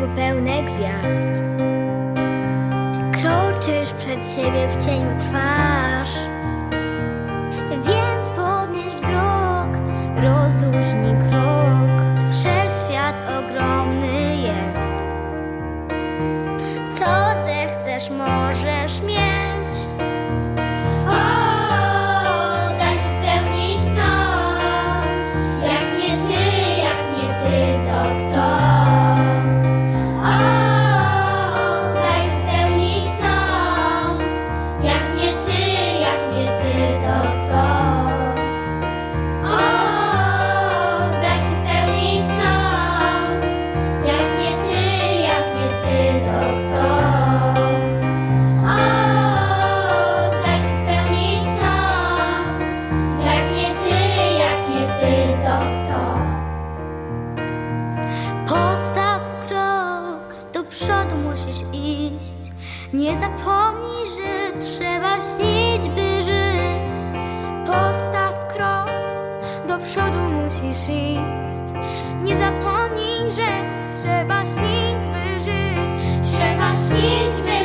niebo pełne gwiazd. Kroczysz przed siebie w cieniu twarz. Więc podnieś wzrok, rozum przodu musisz iść. Nie zapomnij, że trzeba śnić, by żyć. Postaw krok, do przodu musisz iść. Nie zapomnij, że trzeba śnić, by żyć. Trzeba śnić, by